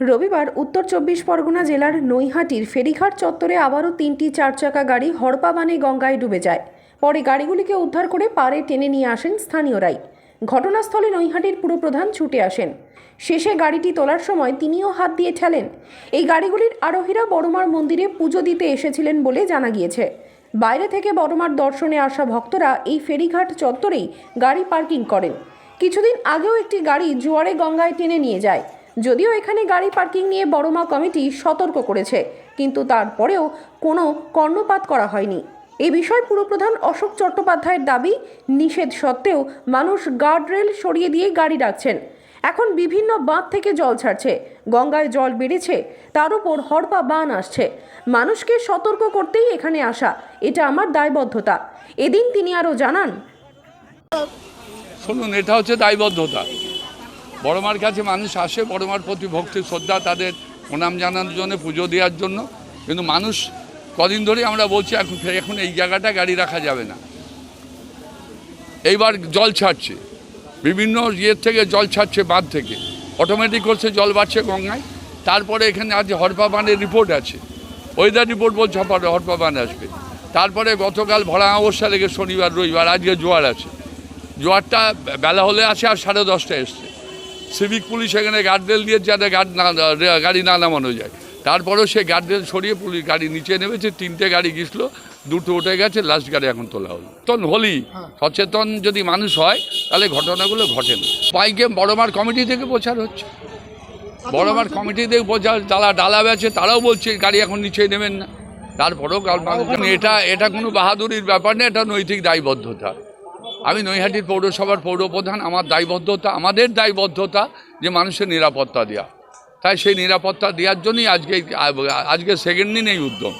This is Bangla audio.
রবিবার উত্তর চব্বিশ পরগনা জেলার নৈহাটির ফেরিঘাট চত্বরে আবারও তিনটি চারচাকা গাড়ি হড়পাবানে গঙ্গায় ডুবে যায়। পরে গাড়িগুলিকে উদ্ধার করে পাড়ে টেনে নিয়ে আসেন স্থানীয়রাই। ঘটনাস্থলে নৈহাটির পুরপ্রধান ছুটে আসেন। শেষে গাড়িটি তোলার সময় তিনিও হাত দিয়ে ঠেলেন। এই গাড়িগুলির আরোহীরা বড়মার মন্দিরে পুজো দিতে এসেছিলেন বলে জানা গিয়েছে। বাইরে থেকে বড়মার দর্শনে আসা ভক্তরা এই ফেরিঘাট চত্বরেই গাড়ি পার্কিং করেন। কিছুদিন আগেও একটি গাড়ি জোয়ারে গঙ্গায় টেনে নিয়ে যায়। যদিও এখানে গাড়ি পার্কিং নিয়ে বড়মা কমিটি সতর্ক করেছে, কিন্তু তারপরেও কোনো কর্ণপাত করা হয়নি। এই বিষয়ে পুরপ্রধান অশোক চট্টোপাধ্যায়ের দাবি, নিষেধ সত্ত্বেও মানুষ গার্ডরেল সরিয়ে দিয়ে গাড়ি রাখছেন এখন বিভিন্ন বাঁধ থেকে জল ছাড়ছে, গঙ্গায় জল বেড়েছে, তার উপর হরপা বান আসছে। মানুষকে সতর্ক করতেই এখানে আসা, এটা আমার দায়বদ্ধতা। এদিন তিনি আরও জানান, শুনুন, এটা হচ্ছে দায়বদ্ধতা। বড়মার কাছে মানুষ আসে, বড়মার প্রতি ভক্তি, শ্রদ্ধা, তাদের প্রণাম জানানোর জন্য, পুজো দেওয়ার জন্য। কিন্তু মানুষ কদিন ধরেই আমরা বলছি, এখন এখন এই জায়গাটা গাড়ি রাখা যাবে না। এইবার জল ছাড়ছে। বিভিন্ন ইয়ের থেকে জল ছাড়ছে বাঁধ থেকে। অটোমেটিক করছে, জল বাড়ছে গঙ্গায়। তারপরে এখানে আজ হরপা বানের রিপোর্ট আছে। ওয়েদার রিপোর্ট বলছে, হরপা বান আসবে। তারপরে গতকাল ভরা অবস্থা লেগে শনিবার, রবিবার, আজকে জোয়ার আছে। জোয়ারটা বেলা হলে আসে আর সাড়ে দশটায় এসছে। সিভিক পুলিশ এখানে গার্ডরেল দিয়ে যাতে গার্ড না গাড়ি না নামানো যায়। তারপরেও সে গার্ডরেল সরিয়ে পুলিশ গাড়ি নিচে নেমেছে তিনটে গাড়ি গেছিল দুটো উঠে গেছে লাস্ট গাড়ি এখন তোলা হলো। তখন হলি সচেতন যদি মানুষ হয় তাহলে ঘটনাগুলো ঘটে না। বাইকে বড়মার কমিটি থেকে প্রচার হচ্ছে। বড়মার কমিটি থেকে প্রচার যারা ডালা বেছে তারাও বলছে গাড়ি এখন নিচে নেবেন না। তারপরেও কাল এটা এটা কোনো বাহাদুরির ব্যাপার না এটা নৈতিক দায়বদ্ধতা। আমি নৈহাটির পৌরসভার পৌরপ্রধান, আমার দায়বদ্ধতা, আমাদের দায়বদ্ধতা যে মানুষের নিরাপত্তা দেওয়া তাই সেই নিরাপত্তা দেওয়ার জন্যই আজকে আজকে সেকেন্ড দিন এই উদ্যম।